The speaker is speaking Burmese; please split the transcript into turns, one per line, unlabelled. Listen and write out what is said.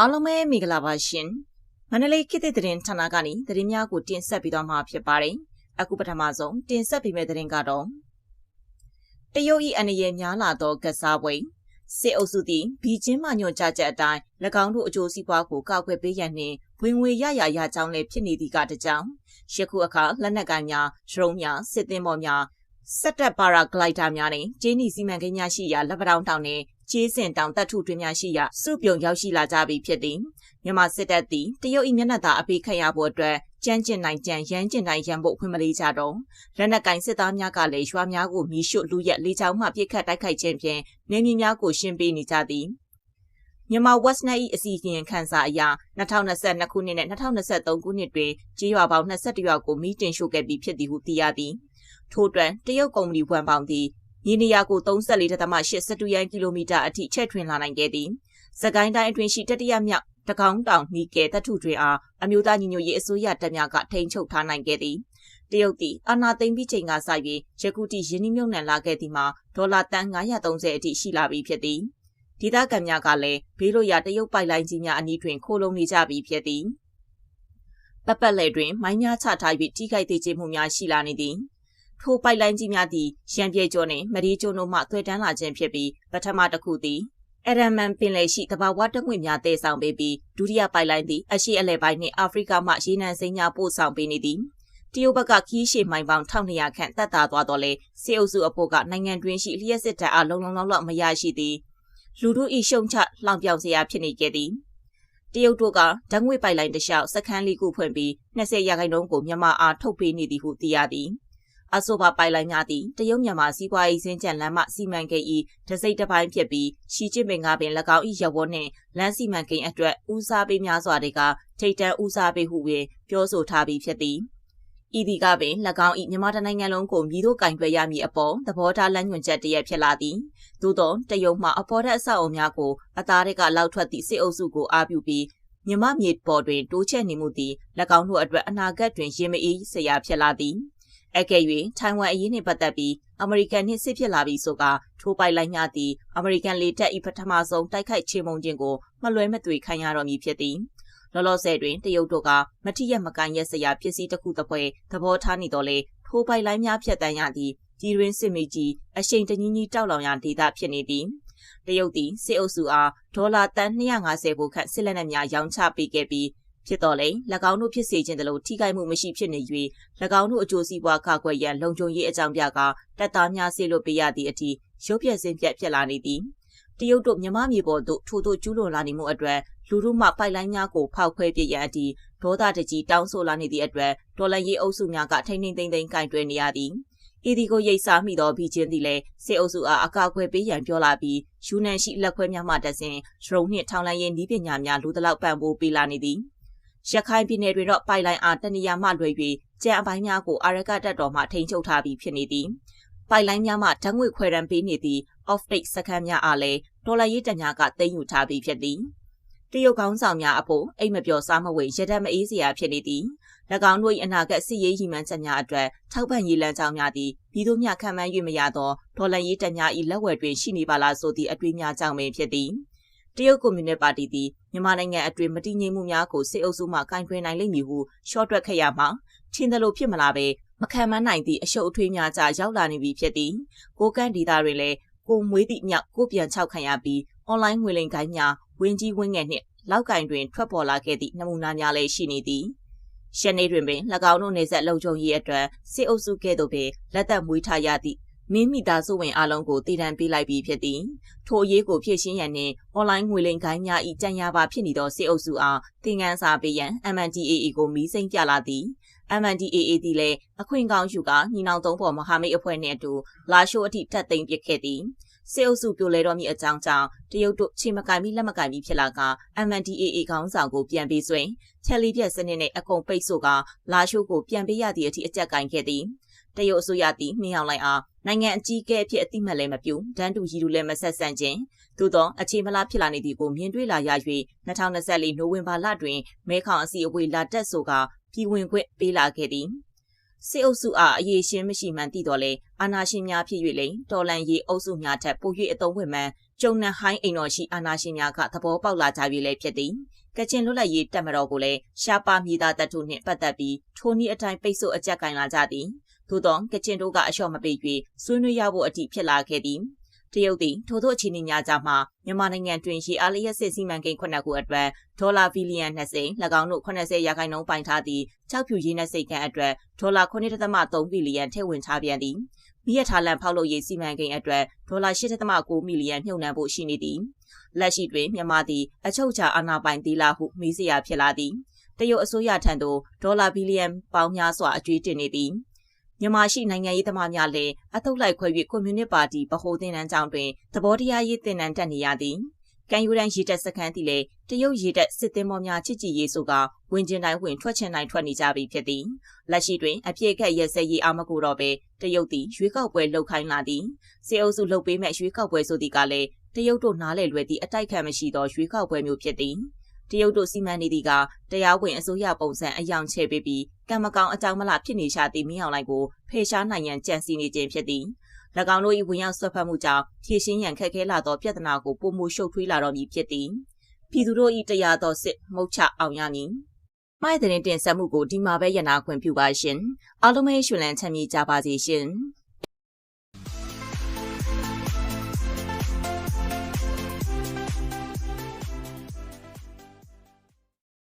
အားလုံးပဲမင်္ဂလာပါရှင်မန္တလေးခေတ်သစ်သတင်းဌာနကနေသတင်းများကိုတင်ဆက်ပေးသွားမှာဖြစ်ပါတယ်အခုပထမဆုံးတင်ဆက်ပေးမယ့်သတင်းကတော့တရုတ်၏အနေရများလာသောကစားပွဲစစ်အုပ်စုသည်ဘီကျင်းမှညွှန်ကြားချက်အတိုင်း၎င်းတို့အကျိုးစီးပွားကိုကောက်ွယ်ပေးရန်နှင့်ဝင်ငွေရရရကြောင်းလည်းဖြစ်နေသည့်ကတကြောင်ယခုအခါလက်နက်ကိုင်များဒရုန်းများစစ်သင်္ဘောများစက်တက်ပါရာဂလိုက်တာများနဲ့ဂျင်းနီစီမံကိန်းများရှိရာလက်ပတောင်တောင်နှင့် ကျေးစင်တောင်တပ်ထုတွင်များရှိရာစုပြုံရောက်ရှိလာကြပြီဖြစ်သည်မြန်မာစစ်တပ်သည်တရုတ်၏မျက်နှာသာအပိခတ်ရဖို့အတွက်ကြမ်းကျင်နိုင်ကြံရမ်းကျင်နိုင်ရန်ဖို့ခွင့်မလေးကြတော့လက်နက်ကင်စစ်သားများကလည်းရွာများကိုမီးရှို့လူရက်လေချောင်းမှပြစ်ခတ်တိုက်ခိုက်ခြင်းဖြင့်နေမြေများကိုရှင်းပေးနေကြသည်မြန်မာ Westnet ၏အစီအစဉ်ခန်းစာအရ2022ခုနှစ်နဲ့2023ခုနှစ်တွင်ကြေးရွာပေါင်း22ရွာကိုမိတင်ရှို့ခဲ့ပြီးဖြစ်သည်ဟုသိရသည်ထို့အတွက်တရုတ်ကုမ္ပဏီဝန်ပေါင်းသည် မြေနေရာကို34.8စတုရန်ကီလိုမီတာအထိချက်ထွင်လာနိုင်ခဲ့သည်။စကိုင်းတိုင်းအတွင်းရှိတတိယမြောက်တကောင်းတောင်နီကဲတပ်ထုတွင်အားအမျိုးသားညီညွတ်ရေးအစိုးရတပ်များကထိန်းချုပ်ထားနိုင်ခဲ့သည်။တရုတ်သည်အာဏာသိမ်းပြီးချိန်ကစ၍ယခုထိယင်းနှမြုံနှံလာခဲ့သည်မှာဒေါ်လာတန်930အထိရှိလာပြီဖြစ်သည်။ဒေသခံများကလည်းဘေးလို့ရတရုတ်ပိုက်လိုင်းကြီးများအနီးတွင်ခိုးလုံနေကြပြီဖြစ်သည်။ပပက်လေတွင်မိုင်းများချထား၍ထိခိုက်သေးခြင်းမှုများရှိလာနေသည်။ ထိုပိုက်လိုင်းကြီးများသည်ရန်ပြေကျော်နှင့်မရီကျုံတို့မှသွေတန်းလာခြင်းဖြစ်ပြီးပထမတစ်ခုသည်အရမန်ပင်လယ်ရှိတဘာဝတက်ငွေများတည်ဆောင်ပေးပြီးဒုတိယပိုက်လိုင်းသည်အရှိအလဲပိုင်းနှင့်အာဖရိကမှရေနံစိမ်းများပို့ဆောင်ပေးနေသည်တရုတ်ဘက်ကခီးရှည်မိုင်ပေါင်း1200ခန့်တက်တာသွားတော့လေစေအုပ်စုအဖို့ကနိုင်ငံတွင်းရှိလျှက်စစ်တပ်အားလုံလုံလောက်လောက်မရရှိသည်လူတို့ဤရှုံချလောင်ပြောင်စရာဖြစ်နေခဲ့သည်တရုတ်တို့ကဓာတ်ငွေပိုက်လိုင်းတစ်လျှောက်စခန်းလေးခုဖွင့်ပြီး20ရာခိုင်နှုန်းကိုမြန်မာအားထုတ်ပေးနေသည်ဟုသိရသည်။ အဆိုပါပိုင်လိုင်းများသည်တရုတ်မြန်မာစီးပွားရေးစင်းကြံလမ်းမှစီမံကိန်း၏တစိမ့်တစ်ပိုင်းဖြစ်ပြီးရှီကျင့်ပင်ကပင်၎င်း၏ရဝတ်နှင့်လမ်းစီမံကိန်းအတွက်ဦးစားပေးများစွာတွေကထိတ်တန့်ဦးစားပေးဟုပင်ပြောဆိုထားပြီးဖြစ်သည်ဤဒီကပင်၎င်း၏မြန်မာတိုင်းနိုင်ငံလုံးကိုမြည်တို့ကင်တွယ်ရမည်အပေါ်သဘောထားလမ်းညွှန်ချက်တရက်ဖြစ်လာသည်သို့သောတရုတ်မှအပေါ်ထက်အဆောက်အုံများကိုအသားတွေကလောက်ထွက်သည့်စစ်အုပ်စုကိုအားပြုပြီးမြမမြေပေါ်တွင်တိုးချဲ့နေမှုသည်၎င်းတို့အတွက်အနာဂတ်တွင်ရင်မအေးစရာဖြစ်လာသည် အကယ်၍ထိုင်ဝမ်အရေးနှင့်ပတ်သက်ပြီးအမေရိကန်နှင့်စစ်ဖြစ်လာပြီးဆိုကထိုးပိုက်လိုက်များသည့်အမေရိကန်လေတပ်၏ပထမဆုံးတိုက်ခိုက်ချေမှုန်းခြင်းကိုမလွဲမသွေခံရတော်မူဖြစ်သည်လောလောဆယ်တွင်တရုတ်တို့ကမတိရမကန်ရက်စရာပစ္စည်းတစ်ခုတစ်ပွဲသဘောထားနေတော့လေထိုးပိုက်လိုက်များဖြတ်တန်းရသည့်ကြီးရင်းစစ်မေကြီးအရှိန်တကြီးကြီးတောက်လောင်ရဒေသဖြစ်နေသည်တရုတ်သည်စစ်အုပ်စုအားဒေါ်လာတန်250ကိုခန့်စစ်လက်နက်များရောင်းချပေးခဲ့ပြီး ဖြစ်တော်လဲ၎င်းတို့ဖြစ်စေခြင်းတလို့ထိခိုက်မှုမရှိဖြစ်နေ၍၎င်းတို့အကျိုးစီးပွားကာကွယ်ရန်လုံခြုံရေးအကြောင်းပြကတပ်သားများဆေးလို့ပေးရသည့်အထိရုပ်ပြက်စင်းပြက်ဖြစ်လာနေသည်တရုတ်တို့မြမမြေပေါ်သို့ထိုးထိုးကျူးလွန်လာနေမှုအတွက်လူတို့မှပိုက်လိုင်းများကိုဖောက်ခွဲပြရန်အထိဒေါသတကြီးတောင်းဆိုလာနေသည့်အတွက်ဒေါ်လာရေးအုပ်စုများကထိမ့်ထိမ့်သိမ့်သိမ့်ကင်တွယ်နေရသည်ဤဒီကိုရိတ်စားမိသောဘီချင်းသည်လည်းစစ်အုပ်စုအားအကာအကွယ်ပေးရန်ပြောလာပြီးယူနန်ရှိလက်ခွဲများမှတဆင်ဒရုန်းနှင့်ထောင်လိုင်းရေးနည်းပညာများလူတလောက်ပံ့ပိုးပေးလာနေသည် ရခိုင်ပြည်နယ်တွင်တော့ပိုင်လိုင်းအားတနေရာမှလွှဲ၍ကြံအပိုင်းများကိုအာရကတပ်တော်မှထိန်းချုပ်ထားပြီးဖြစ်နေသည်ပိုင်လိုင်းများမှဓာတ်ငွေခွဲရန်ပေးနေသည့် off-take စခန်းများအားလည်းဒေါ်လာရေးတညာကသိမ်းယူထားပြီးဖြစ်သည်တရုတ်ကောင်းဆောင်များအဖို့အိမ်မပြောစားမဝေရတဲ့မအေးစရာဖြစ်နေသည်၎င်းတို့၏အနာဂတ်စစ်ရေးရည်မှန်းချက်များအတွက်ထောက်ပံ့ရေးလမ်းကြောင်းများသည်ပြည်သူများခံမှန်း၍မရသောဒေါ်လာရေးတညာ၏လက်ဝယ်တွင်ရှိနေပါလားဆိုသည့်အတွေးများကြောင့်ပင်ဖြစ်သည်တရုတ်ကွန်မြူနစ်ပါတီသည်မြန်မာနိုင်ငံအတွင်းမတည်ငြိမ်မှုများကိုစစ်အုပ်စုမှကင်တွယ်နိုင်လိမ့်မည်ဟုရှော့တွက်ခဲ့ရမှာချင်းတယ်လို့ဖြစ်မလာပဲမခံမနိုင်သည့်အရှုပ်အထွေးများကြားရောက်လာနေပြီဖြစ်သည်ကိုကန့်ဒေတာတွင်လည်းကိုမွေးသည့်မြောက်ကိုပြန်ချောက်ခံရပြီးအွန်လိုင်းငွေလိမ်ကိုင်းများဝင်းကြီးဝင်းငယ်နှင့်လောက်ကင်တွင်ထွက်ပေါ်လာခဲ့သည့်နမူနာများလည်းရှိနေသည်ရှနေတွင်ပင်၎င်းတို့နေဆက်လုံခြုံရေးအတွက်စစ်အုပ်စုကဲ့သို့ပင်လက်သက်မွေးထားရသည့် မင်းမိသားစုဝင်အလုံးကိုတည်တံပေးလိုက်ပြီးဖြစ်သည်ထိုအရေးကိုဖြည့်ရှင်းရန်နှင့်အွန်လိုင်းငွေလိမ်ကိုင်းများ၏ကြံရပါဖြစ်နေသောစစ်အုပ်စုအားသင်ခန်းစာပေးရန် MNDAA ကိုမီးစိမ့်ပြလာသည် MNDAA သည်လည်းအခွင့်ကောင်းယူကညီနောင်သုံးဖော်မဟာမိတ်အဖွဲ့နှင့်အတူလာရှိုးအထိတက်သိမ်းပစ်ခဲ့သည်စေအုပ်စုပြိုလဲတော်မူအကြောင်းကြောင့်တရုတ်တို့ချိန်မကင်ပြီးလက်မကင်ပြီးဖြစ်လာက MNDAA ခေါင်းဆောင်ကိုပြန်ပြီးဆွင်ချက်လီပြက်စနစ်နဲ့အကုန်ပိတ်ဆို့ကလာရှိုးကိုပြန်ပေးရသည့်အထိအကြက်ကင်ခဲ့သည် တရုတ်အစိုးရသည်နှင်းအောင်လိုက်အားနိုင်ငံအကြီးအကဲအဖြစ်အတိမတ်လည်းမပြုဒန်းတူရီတူလည်းမဆက်ဆန့်ခြင်းသို့သောအခြေမလားဖြစ်လာနေသည်ကိုမြင်တွေ့လာရ၍2024နိုဝင်ဘာလတွင်မဲခေါင်အစီအဝေးလာတက်ဆိုကပြည်ဝင်ခွင့်ပေးလာခဲ့သည်စစ်အုပ်စုအားအရေးရှင်းမရှိမှန်သိတော်လဲအာဏာရှင်များဖြစ်၍လိတော်လန်ရေးအုပ်စုများထက်ပို၍အသုံးဝင်မှန်ကျုံနဟိုင်းအိမ်တော်ရှိအာဏာရှင်များကသဘောပေါက်လာကြပြီလေဖြစ်သည်ကချင်လွတ်လပ်ရေးတပ်မတော်ကိုလည်းရှားပါမြေသားတပ်ထုနှင့်ပတ်သက်ပြီးထိုနည်းအတိုင်းပိတ်ဆို့အကြက်ကင်လာကြသည် သို့သောကချင်တို့ကအလျှော့မပေး၍ဆွေးနွေးရဖို့အထိဖြစ်လာခဲ့သည်တရုတ်သည်ထို့သောအခြေအနေများကြားမှာမြန်မာနိုင်ငံတွင်ရေအားလျက်စစ်စီမံကိန်းခုနှစ်ခုအတွက်ဒေါ်လာဘီလီယံ20၎င်းတို့80ရာခိုင်နှုန်းပိုင်ထားသည့်ကြောက်ဖြူရင်းနဲ့စိတ်ကန်းအတွက်ဒေါ်လာ9.3ဘီလီယံထည့်ဝင်ထားပြန်သည်မိရထားလန်ဖောက်လုပ်ရေးစီမံကိန်းအတွက်ဒေါ်လာ8.9မီလီယံမြှုပ်နှံဖို့ရှိနေသည်လက်ရှိတွင်မြန်မာသည်အချုပ်အခြာအာဏာပိုင်သေးလားဟုမေးစရာဖြစ်လာသည်တရုတ်အစိုးရထံသို့ဒေါ်လာဘီလီယံပေါင်းများစွာအကျွေးတင်နေသည် မြန်မာရှိနိုင်ငံရေးသမားများလည်းအထုပ်လိုက်ခွဲ၍ကွန်မြူနစ်ပါတီဗဟိုသင်တန်းကျောင်းတွင်သဘောတရားရေးသင်တန်းတက်နေရသည်။ကန်ယူရန်ရေတက်စခန်းသည်လည်းတရုတ်ရေတက်စစ်သင်္ဘောများချစ်ကြည်ရေးဆိုကဝင်ကျင်တိုင်းဝင်ထွက်ချင်တိုင်းထွက်နေကြပြီဖြစ်သည်။လက်ရှိတွင်အပြည့်အခက်ရဲစဲရေးအာမကိုတော့ပဲတရုတ်သည်ရွေးကောက်ပွဲလှုပ်ခိုင်းလာသည်။စေအုပ်စုလှုပ်ပေးမဲ့ရွေးကောက်ပွဲဆိုသည့်ကလည်းတရုတ်တို့နားလည်လွယ်သည့်အတိုက်ခံမရှိသောရွေးကောက်ပွဲမျိုးဖြစ်သည်။ တရုတ်တို့စီမံနေသည့်ကတရားဝင်အစိုးရပုံစံအယောင်ချဲပေးပြီးကံမကောင်းအကြောင်းမလားဖြစ်နေရှာသည့်မင်းအောင်လိုက်ကိုဖေရှားနိုင်ရန်ကြံစည်နေခြင်းဖြစ်သည်၎င်းတို့၏ဝင်ရောက်ဆွတ်ဖက်မှုကြောင့်ဖြည့်ရှင်းရန်ခက်ခဲလာသောပြဿနာကိုပုံမှုရှုပ်ထွေးလာတော့မည်ဖြစ်သည်ပြည်သူတို့၏တရားတော်စစ်မှုတ်ချအောင်ရမည်မိုက်တဲ့တင်ဆက်မှုကိုဒီမှာပဲရနာခွင့်ပြုပါရှင်အားလုံးပဲရှင်လန်းချမ်းမြေ့ကြပါစေရှင်